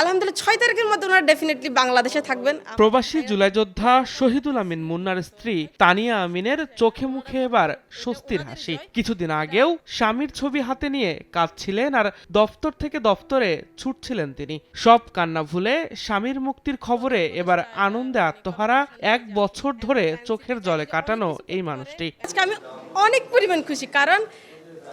আলহামদুলিল্লাহ ছয় তারিখের মধ্যে ওনারা ডেফিনেটলি বাংলাদেশে থাকবেন। প্রবাসী জুলাই যোদ্ধা শহীদুল আমিন মুন্নার স্ত্রী তানিয়া আমিনের চোখে মুখে এবার স্বস্তির হাসি। কিছুদিন আগেও স্বামীর ছবি হাতে নিয়ে কাঁদছিলেন আর দফতর থেকে দফতরে ছুটছিলেন তিনি। সব কান্না ভুলে স্বামীর মুক্তির খবরে এবার আনন্দে আত্মহারা এক বছর ধরে চোখের জলে কাটানো এই মানুষটি। আজকে আমি অনেক পরিমাণ খুশি কারণ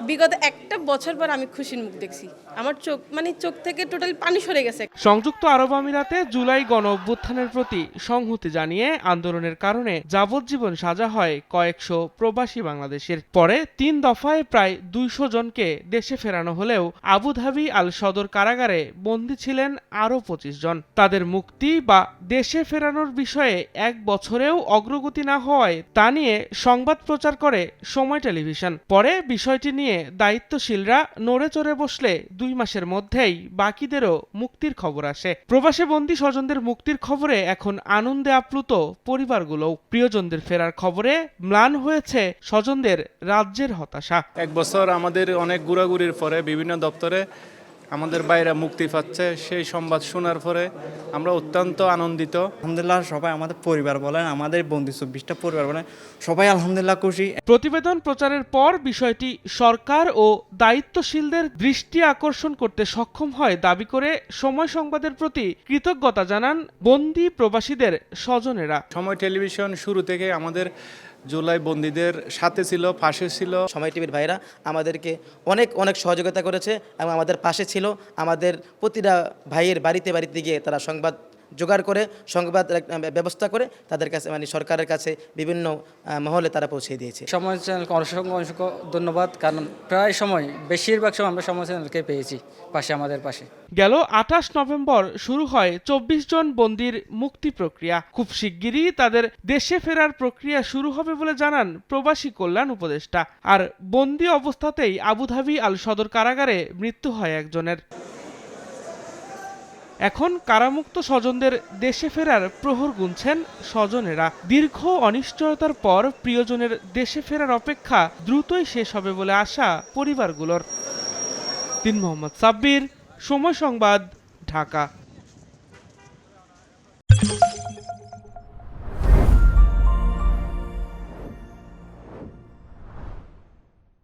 বিগত একটা বছর পর আমি খুশির মুখ দেখছি। আমার চোখ মানে চোখ থেকে টোটাল পানি সরে গেছে। সংযুক্ত আরব আমিরাতে জুলাই গণ অভ্যুত্থানের প্রতি সংহতি জানিয়ে আন্দোলনের কারণে যাবজ্জীবন সাজা হয় কয়েকশো প্রবাসী বাংলাদেশের। পরে তিন দফায় প্রায় দুইশো জনকে দেশে ফেরানো হলেও আবুধাবি আল সদর কারাগারে বন্দী ছিলেন আরও পঁচিশ জন। তাদের মুক্তি বা দেশে ফেরানোর বিষয়ে এক বছরেও অগ্রগতি না হওয়ায় তা নিয়ে সংবাদ প্রচার করে সময় টেলিভিশন। পরে বিষয়টি নিয়ে দায়িত্বশীলরা নড়ে চড়ে বসলে দুই মাসের মধ্যেই বাকিদেরও মুক্তির খবর আসে। প্রবাসে বন্দী স্বজনদের মুক্তির খবরে এখন আনন্দে আপ্লুত পরিবারগুলোও। প্রিয়জনদের ফেরার খবরে ম্লান হয়েছে স্বজনদের রাজ্যের হতাশা। এক বছর আমাদের অনেক ঘোরাঘুরির পরে বিভিন্ন দপ্তরে আমাদের বাইরে মুক্তি পাচ্ছে, সেই সংবাদ শোনার পরে আমরা অত্যন্ত আনন্দিত। আলহামদুলিল্লাহ সবাই আমাদের পরিবার বলেন আমাদের বন্ধু চব্বিশটা পরিবার বলেন সবাই আলহামদুলিল্লাহ খুশি। প্রতিবেদন প্রচারের পর বিষয়টি সরকার ও দায়িত্বশীলদের দৃষ্টি আকর্ষণ করতে সক্ষম হয় দাবি করে সময় সংবাদের প্রতি কৃতজ্ঞতা জানান বন্দি প্রবাসীদের স্বজনেরা। সময় টেলিভিশন শুরু থেকে আমাদের জুলাই বন্দীদের সাথে ছিল পাশে ছিল। সময় টিভির ভাইরা আমাদেরকে অনেক অনেক সহযোগিতা করেছে এবং আমাদের পাশে ছিল। আমাদের প্রতিটা ভাইয়ের বাড়িতে বাড়িতে গিয়ে তারা সংবাদ জোগাড় করে সংবাদ ব্যবস্থা করে তাদের কাছে মানে সরকারের কাছে বিভিন্ন মহলে তারা পৌঁছে দিয়েছে। সময় চ্যানেলকে অসংখ্য অসংখ্য ধন্যবাদ। কারণ প্রায় সময় বেশিরভাগ সময় আমরা সময় চ্যানেলকে পেয়েছি পাশে আমাদের পাশে। গেল আঠাশ নভেম্বর শুরু হয় চব্বিশ জন বন্দির মুক্তি প্রক্রিয়া। খুব শিগগিরই তাদের দেশে ফেরার প্রক্রিয়া শুরু হবে বলে জানান প্রবাসী কল্যাণ উপদেষ্টা। আর বন্দি অবস্থাতেই আবুধাবি আল সদর কারাগারে মৃত্যু হয় একজনের। এখন কারামুক্ত স্বজনদের দেশে ফেরার প্রহর গুনছেন স্বজনেরা। দীর্ঘ অনিশ্চয়তার পর প্রিয়জনের দেশে ফেরার অপেক্ষা দ্রুতই শেষ হবে বলে আশা পরিবারগুলোর। তিন মোহাম্মদ সাব্বির, সময় সংবাদ, ঢাকা।